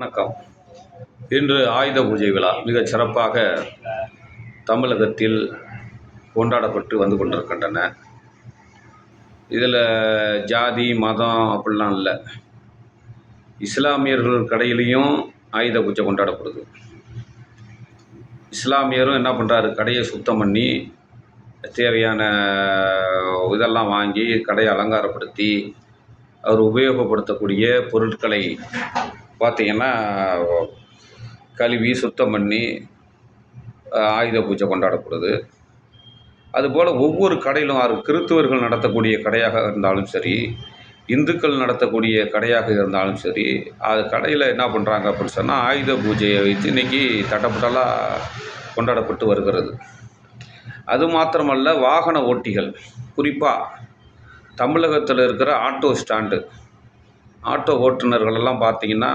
வணக்கம். இன்று ஆயுத பூஜை விழா மிகச் சிறப்பாக தமிழகத்தில் கொண்டாடப்பட்டு வந்து கொண்டிருக்கின்றன. இதில் ஜாதி மதம் அப்படிலாம் இல்லை. இஸ்லாமியர்கள் கடையிலையும் ஆயுத பூஜை கொண்டாடப்படுது. இஸ்லாமியரும் என்ன பண்ணுறாரு கடையை சுத்தம் பண்ணி தேவையான இதெல்லாம் வாங்கி கடையை அலங்காரப்படுத்தி அவர் உபயோகப்படுத்தக்கூடிய பொருட்களை பார்த்திங்கன்னா கழுவி சுத்தம் பண்ணி ஆயுத பூஜை கொண்டாடப்படுது. அதுபோல் ஒவ்வொரு கடையிலும் அது கிறித்துவர்கள் நடத்தக்கூடிய கடையாக இருந்தாலும் சரி இந்துக்கள் நடத்தக்கூடிய கடையாக இருந்தாலும் சரி அது கடையில் என்ன பண்ணுறாங்க அப்படின்னு சொன்னால் ஆயுத பூஜையை வைத்து இன்றைக்கி தட்டப்பட்டலாக கொண்டாடப்பட்டு வருகிறது. அது மாத்திரமல்ல வாகன ஓட்டிகள் குறிப்பாக தமிழகத்தில் இருக்கிற ஆட்டோ ஸ்டாண்டு ஆட்டோ ஓட்டுநர்களெல்லாம் பார்த்தீங்கன்னா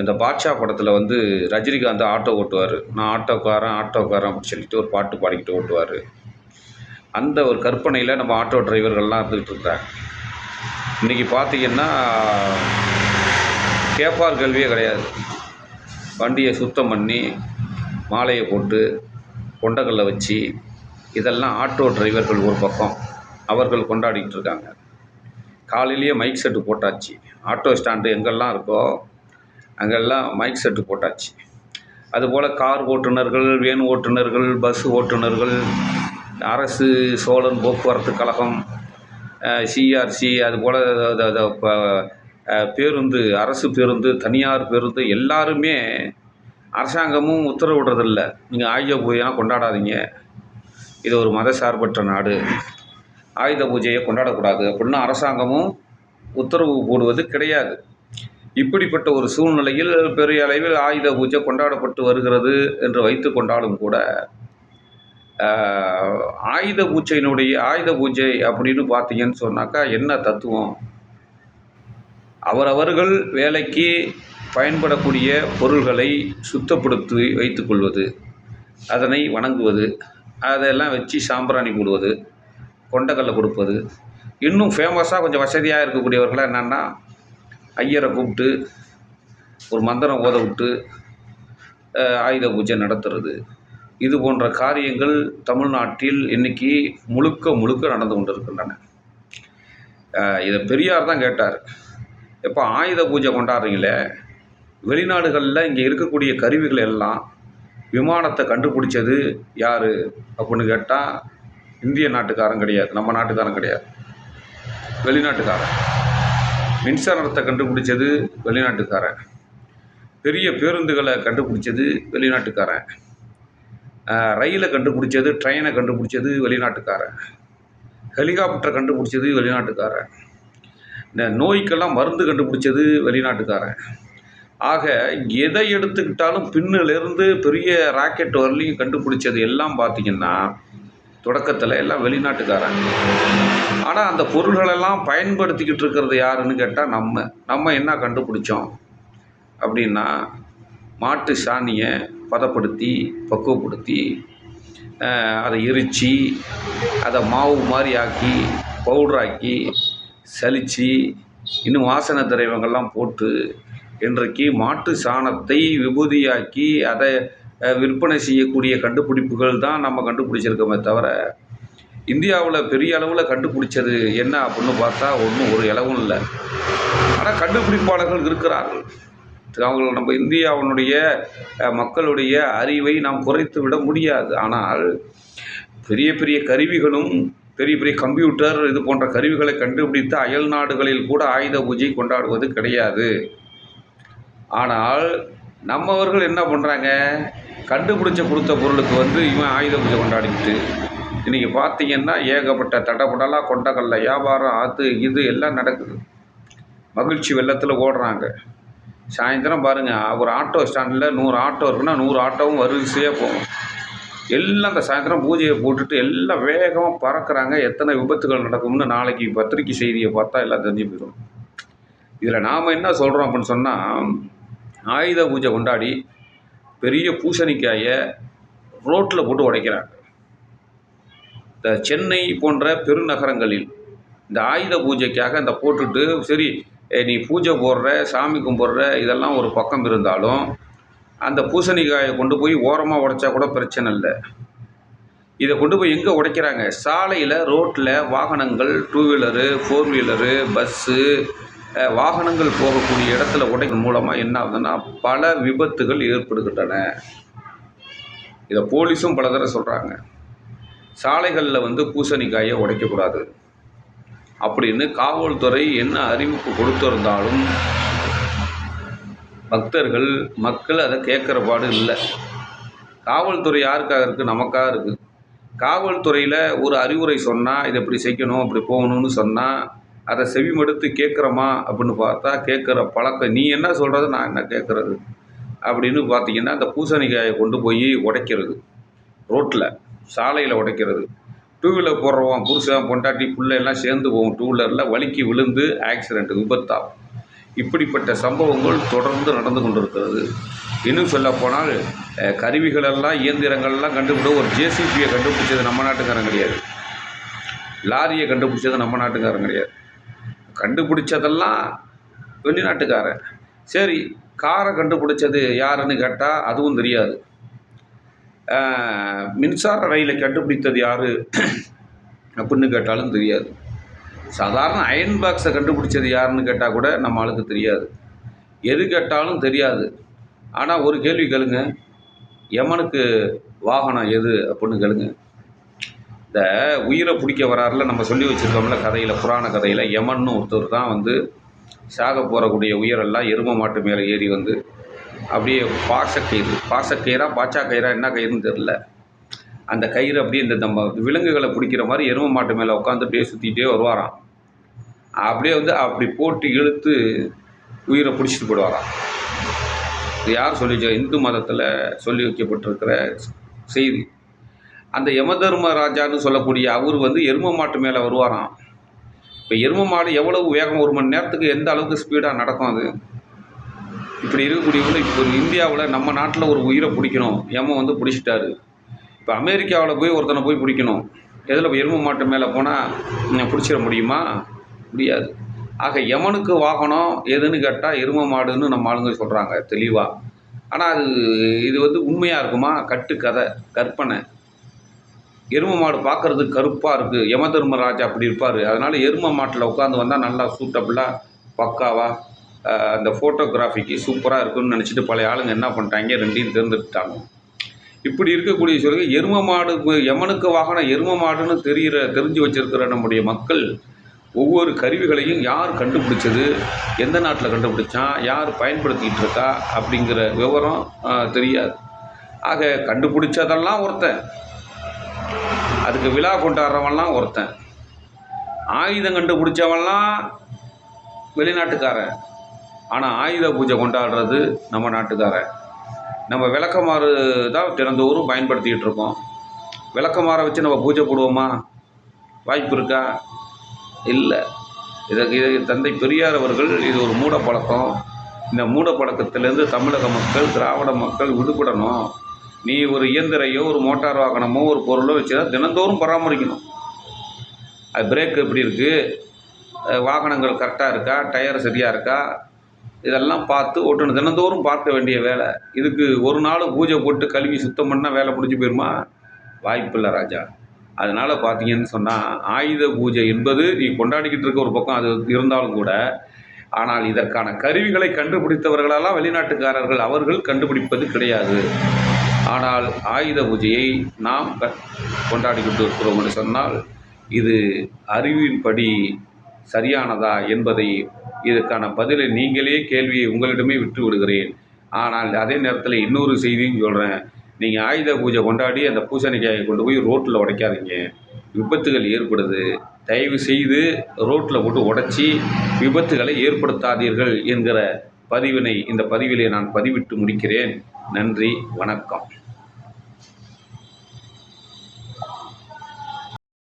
இந்த பாட்ஷா படத்தில் வந்து ரஜினிகாந்த் ஆட்டோ ஓட்டுவார். நான் ஆட்டோக்காரன் ஆட்டோக்காரன் அப்படின்னு சொல்லிட்டு ஒரு பாட்டு பாடிக்கிட்டு ஓட்டுவார். அந்த ஒரு கற்பனையில் நம்ம ஆட்டோ டிரைவர்கள்லாம் இருந்துகிட்டு இருக்கிறாங்க இன்றைக்கி பார்த்தீங்கன்னா கேப்பார் கல்வியே கிடையாது. வண்டியை சுத்தம் பண்ணி மாலையை போட்டு கொண்டகல்ல வச்சு இதெல்லாம் ஆட்டோ டிரைவர்கள் ஒரு பக்கம் அவர்கள் கொண்டாடிக்கிட்டு இருக்காங்க. காலையிலேயே மைக் செட்டு போட்டாச்சு. ஆட்டோ ஸ்டாண்டு எங்கெல்லாம் இருக்கோ அங்கெல்லாம் மைக் செட்டு போட்டாச்சு. அதுபோல் கார் ஓட்டுநர்கள் வேன் ஓட்டுநர்கள் பஸ் ஓட்டுநர்கள் அரசு சோழன் போக்குவரத்து கழகம் சிஆர்சி அதுபோல் பேருந்து அரசு பேருந்து தனியார் பேருந்து எல்லாருமே அரசாங்கமும் உத்தரவிடுறதில்ல. நீங்கள் ஆயுத பூஜைலாம் கொண்டாடாதீங்க. இது ஒரு மதசார்பற்ற நாடு. ஆயுத பூஜையை கொண்டாடக்கூடாது அப்படின்னு அரசாங்கமும் உத்தரவு போடுவது கிடையாது. இப்படிப்பட்ட ஒரு சூழ்நிலையில் பெரிய அளவில் ஆயுத பூஜை கொண்டாடப்பட்டு வருகிறது என்று வைத்து கொண்டாலும் கூட ஆயுத பூஜையினுடைய ஆயுத பூஜை அப்படின்னு பார்த்தீங்கன்னு சொன்னாக்கா என்ன தத்துவம்? அவரவர்கள் வேலைக்கு பயன்படக்கூடிய பொருள்களை சுத்தப்படுத்தி வைத்துக்கொள்வது அதனை வணங்குவது அதெல்லாம் வச்சு சாம்பிராணி போடுவது கொண்டக்கல்லை கொடுப்பது. இன்னும் ஃபேமஸாக கொஞ்சம் வசதியாக இருக்கக்கூடியவர்களாக என்னென்னா ஐயரை கூப்பிட்டு ஒரு மந்திரம் ஓத விட்டு ஆயுத பூஜை நடத்துறது. இது போன்ற காரியங்கள் தமிழ்நாட்டில் இன்றைக்கி முழுக்க முழுக்க நடந்து கொண்டிருக்கின்றன. இருக்கின்றன இதை பெரியார் தான் கேட்டார். எப்போ ஆயுத பூஜை கொண்டாடுறீங்களே வெளிநாடுகளில் இங்கே இருக்கக்கூடிய கருவிகள் எல்லாம் விமானத்தை கண்டுபிடிச்சது யார்? அப்படின்னு கேட்டால் இந்திய நாட்டுக்காரன் கிடையாது நம்ம நாட்டுக்காரன் கிடையாது. வெளிநாட்டுக்காரன். மின்சாரத்தை கண்டுபிடிச்சது வெளிநாட்டுக்காரன். பெரிய பேருந்துகளை கண்டுபிடிச்சது வெளிநாட்டுக்காரன். ரயிலை கண்டுபிடிச்சது ட்ரெயினை கண்டுபிடிச்சது வெளிநாட்டுக்காரன். ஹெலிகாப்டரை கண்டுபிடிச்சது வெளிநாட்டுக்காரன். இந்த நோய்க்கெல்லாம் மருந்து கண்டுபிடிச்சது வெளிநாட்டுக்காரன். ஆக எதை எடுத்துக்கிட்டாலும் பின்னிலிருந்து பெரிய ராக்கெட் வரலையும் கண்டுபிடிச்சது எல்லாம் பார்த்தீங்கன்னா தொடக்கத்தில் எல்லாம் வெளிநாட்டுக்காரன் ஆனால் அந்த பொருள்களெல்லாம் பயன்படுத்திக்கிட்டு இருக்கிறது யாருன்னு கேட்டால் நம்ம. நம்ம என்ன கண்டுபிடிச்சோம்? அப்படின்னா மாட்டு சாணியை பதப்படுத்தி பக்குவப்படுத்தி அதை எரித்து அதை மாவு மாதிரி ஆக்கி பவுடராக்கி சலித்து இன்னும் வாசனை திரைவங்கள்லாம் போட்டு இன்றைக்கு மாட்டு சாணத்தை விபூதியாக்கி அதை விற்பனை செய்யக்கூடிய கண்டுபிடிப்புகள் தான் நம்ம கண்டுபிடிச்சிருக்கோமே தவிர இந்தியாவில் பெரிய அளவில் கண்டுபிடிச்சது என்ன அப்படின்னு பார்த்தா ஒன்றும் ஒரு இலவும் இல்லை. ஆனால் கண்டுபிடிப்பாளர்கள் இருக்கிறார்கள். அவங்க நம்ம இந்தியாவினுடைய மக்களுடைய அறிவை நாம் குறைத்து விட முடியாது. ஆனால் பெரிய பெரிய கருவிகளும் பெரிய பெரிய கம்ப்யூட்டர் இது போன்ற கருவிகளை கண்டுபிடித்து அயல் நாடுகளில் கூட ஆயுத பூஜை கொண்டாடுவது கிடையாது. ஆனால் நம்மவர்கள் என்ன பண்ணுறாங்க கண்டுபிடிச்ச கொடுத்த பொருளுக்கு வந்து இவன் ஆயுத பூஜை கொண்டாடிக்கிட்டு இன்றைக்கி பார்த்தீங்கன்னா ஏகப்பட்ட தடப்படலாக கொண்டக்கல்ல வியாபாரம் அது இது எல்லாம் நடக்குது. மகிழ்ச்சி வெள்ளத்தில் ஓடுறாங்க. சாயந்தரம் பாருங்கள் ஒரு ஆட்டோ ஸ்டாண்டில் நூறு ஆட்டோ இருக்குன்னா நூறு ஆட்டோவும் வரிசையாக போகும். எல்லாம் அந்த சாயந்தரம் பூஜையை போட்டுட்டு எல்லாம் வேகமாக பறக்கிறாங்க. எத்தனை விபத்துகள் நடக்கும்னு நாளைக்கு பத்திரிக்கை செய்தியை பார்த்தா எல்லாம் தெரிஞ்சு போயிடும். இதில் நாம் என்ன சொல்கிறோம் அப்படின்னு சொன்னால் ஆயுத பூஜை கொண்டாடி பெரிய பூசணிக்காயை ரோட்டில் போட்டு உடைக்கிறாங்க. இந்த சென்னை போன்ற பெருநகரங்களில் இந்த ஆயுத பூஜைக்காக இந்த போட்டுட்டு சரி நீ பூஜை போடுற சாமி கும்பிட்ற இதெல்லாம் ஒரு பக்கம் இருந்தாலும் அந்த பூசணிக்காயை கொண்டு போய் ஓரமாக உடைச்சா கூட பிரச்சனை இல்லை. இதை கொண்டு போய் எங்கே உடைக்கிறாங்க? சாலையில் ரோட்டில் வாகனங்கள் two wheeler four wheeler bus வாகனங்கள் போகக்கூடிய இடத்துல உடைகள் மூலமாக என்ன ஆகுதுன்னா பல விபத்துகள் ஏற்படுகின்றன. இதை போலீஸும் பல தடவை சொல்கிறாங்க சாலைகளில் வந்து பூசணிக்காயை உடைக்கக்கூடாது அப்படின்னு காவல்துறை என்ன அறிவிப்பு கொடுத்திருந்தாலும் பக்தர்கள் மக்கள் அதை கேட்குற பாடு இல்லை. காவல்துறை யாருக்காக இருக்குது நமக்காக இருக்குது காவல்துறையில் ஒரு அறிவுரை சொன்னால் இதை இப்படி செய்யணும் அப்படி போகணும்னு சொன்னால் அதை செவிமடுத்து கேட்குறோமா அப்படின்னு பார்த்தா கேட்குற பழக்கம் நீ என்ன சொல்கிறது நான் என்ன கேட்குறது? அப்படின்னு பார்த்தீங்கன்னா அந்த பூசணிக்காயை கொண்டு போய் உடைக்கிறது. ரோட்டில் சாலையில் உடைக்கிறது. டூ வீலர் போடுறவன் புருஷன் பொண்டாட்டி பிள்ளை எல்லாம் சேர்ந்து போவோம் டூ வீலரில் வலிக்கு விழுந்து ஆக்சிடெண்ட் விபத்தாகும். இப்படிப்பட்ட சம்பவங்கள் தொடர்ந்து நடந்து கொண்டிருக்கிறது. இன்னும் சொல்லப்போனால் போனால் கருவிகளெல்லாம் இயந்திரங்கள்லாம் கண்டுபிடி ஒரு ஜேசிபியை கண்டுபிடிச்சது நம்ம நாட்டுக்காரன் கிடையாது. லாரியை கண்டுபிடிச்சது நம்ம நாட்டுக்காரன் கிடையாது. கண்டுபிடிச்சதெல்லாம் வெளிநாட்டுக்காரன். சரி காரை கண்டுபிடிச்சது யாருன்னு கேட்டால் அதுவும் தெரியாது. மின்சார ரயிலை கண்டுபிடித்தது யார்? அப்படின்னு கேட்டாலும் தெரியாது. சாதாரண அயன் பாக்ஸை கண்டுபிடிச்சது யாருன்னு கேட்டால் கூட நம்ம ஆளுக்கு தெரியாது. எது கேட்டாலும் தெரியாது. ஆனால் ஒரு கேள்வி கேளுங்க. எமனுக்கு வாகனம் எது? அப்படின்னு கேளுங்க. இந்த உயிரை பிடிக்க வராறில் நம்ம சொல்லி வச்சுருக்கோம்ல கதையில் புராண கதையில் யமன்னு ஒருத்தர் தான் வந்து சாக போகக்கூடிய உயிரெல்லாம் எரும மாட்டு மேலே ஏறி வந்து அப்படியே பாசக்கயிறு பாசக்கயிறா பாச்சா கயிறா என்ன கயிறுன்னு தெரில அந்த கயிறு அப்படியே இந்த நம்ம விலங்குகளை பிடிக்கிற மாதிரி எரும மாட்டு மேலே உட்காந்து அப்படியே சுற்றிக்கிட்டே வருவாராம். அப்படியே வந்து அப்படி போட்டு இழுத்து உயிரை பிடிச்சிட்டு போடுவாராம் இது யார் சொல்லி இந்து மதத்தில் சொல்லி வைக்கப்பட்டிருக்கிற செய்தி. அந்த யமதர்ம ராஜான்னு சொல்லக்கூடிய அவர் வந்து எரும மாட்டு மேலே வருவாராம். இப்போ எரும மாடு எவ்வளவு வேகம் ஒரு மணி நேரத்துக்கு எந்த அளவுக்கு ஸ்பீடாக நடக்கும் அது? இப்படி இருக்கக்கூடியவங்க இப்போ இந்தியாவில் நம்ம நாட்டில் ஒரு உயிரை பிடிக்கணும். யம வந்து பிடிச்சிட்டாரு. இப்போ அமெரிக்காவில் போய் ஒருத்தனை போய் பிடிக்கணும். எதில் எரும மாட்டு மேலே போனால் பிடிச்சிட முடியுமா? முடியாது. ஆக யமனுக்கு வாகனம் எதுன்னு கேட்டால் எரும மாடுன்னு நம்ம ஆளுங்க சொல்கிறாங்க தெளிவாக ஆனால் அது இது வந்து உண்மையாக இருக்குமா? கட்டு கதை கற்பனை. எரும மாடு பார்க்கறதுக்கு கருப்பாக இருக்குது யம தர்மராஜா அப்படி இருப்பார். அதனால் எரும மாட்டில் உட்காந்து வந்தால் நல்லா சூட்டபுளாக பக்காவாக அந்த ஃபோட்டோகிராஃபிக்கு சூப்பராக இருக்குன்னு நினச்சிட்டு பழைய ஆளுங்க என்ன பண்ணிட்டாங்க? ரெண்டையும் தேர்ந்தெடுத்தாங்க இப்படி இருக்கக்கூடிய சொல்லுங்க எரும மாடு யமனுக்கு வாகனம் எரும மாடுன்னு தெரிகிற தெரிஞ்சு வச்சிருக்கிற நம்முடைய மக்கள் ஒவ்வொரு கருவிகளையும் யார் கண்டுபிடிச்சது? எந்த நாட்டில் கண்டுபிடிச்சான்? யார் பயன்படுத்திக்கிட்டு இருக்கா? அப்படிங்கிற விவரம் தெரியாது. ஆக கண்டுபிடிச்சதெல்லாம் ஒருத்தன். அதுக்கு விழா கொண்டாடுறவன்லாம் ஒருத்தன். ஆயுதம் கண்டுபிடிச்சவன்லாம் வெளிநாட்டுக்காரன். ஆனால் ஆயுத பூஜை கொண்டாடுறது நம்ம நாட்டுக்காரன். நம்ம விளக்கமாறு தான் திறந்தோறும் பயன்படுத்திக்கிட்டு இருக்கோம். விளக்கமாற வச்சு நம்ம பூஜை போடுவோமா? வாய்ப்பு இருக்கா? இல்லை. இதற்கு இதை தந்தை பெரியார் அவர்கள் இது ஒரு மூடப்பழக்கம். இந்த மூடப்பழக்கத்திலேருந்து தமிழக மக்கள் திராவிட மக்கள் விடுபடணும். நீ ஒரு இயந்திரையோ ஒரு மோட்டார் வாகனமோ ஒரு பொருளோ வச்சுனா தினந்தோறும் பராமரிக்கணும். அது பிரேக் எப்படி இருக்குது வாகனங்கள் கரெக்டாக இருக்கா? டயர் சரியாக இருக்கா? இதெல்லாம் பார்த்து ஓட்டணும். தினந்தோறும் பார்க்க வேண்டிய வேலை. இதுக்கு ஒரு நாள் பூஜை போட்டு கழுவி சுத்தம் பண்ணால் வேலை முடிஞ்சு போயிருமா? வாய்ப்பில்லை ராஜா. அதனால் பார்த்தீங்கன்னு சொன்னால் ஆயுத பூஜை என்பது நீ கொண்டாடிக்கிட்டு இருக்க ஒரு பக்கம் அது இருந்தாலும் கூட ஆனால் இதற்கான கருவிகளை கண்டுபிடித்தவர்களெல்லாம் வெளிநாட்டுக்காரர்கள் அவர்கள் கண்டுபிடிப்பது கிடையாது. ஆனால் ஆயுத பூஜையை நாம் க கொண்டாடிக்கிட்டு இருக்கிறோம் என்று சொன்னால் இது அறிவின்படி சரியானதா என்பதை இதற்கான பதிலை நீங்களே கேள்வியை உங்களிடமே விட்டு விடுகிறேன். ஆனால் அதே நேரத்தில் இன்னொரு செய்தியும் சொல்கிறேன் நீங்கள் ஆயுத பூஜை கொண்டாடி அந்த பூசணிக்காயை கொண்டு போய் ரோட்டில் உடைக்காதீங்க. விபத்துகள் ஏற்படுது. தயவு செய்து ரோட்டில் போட்டு உடைச்சி விபத்துகளை ஏற்படுத்தாதீர்கள் என்கிற பதிவினை இந்த பதிவிலே நான் பதிவிட்டு முடிக்கிறேன். நன்றி வணக்கம்.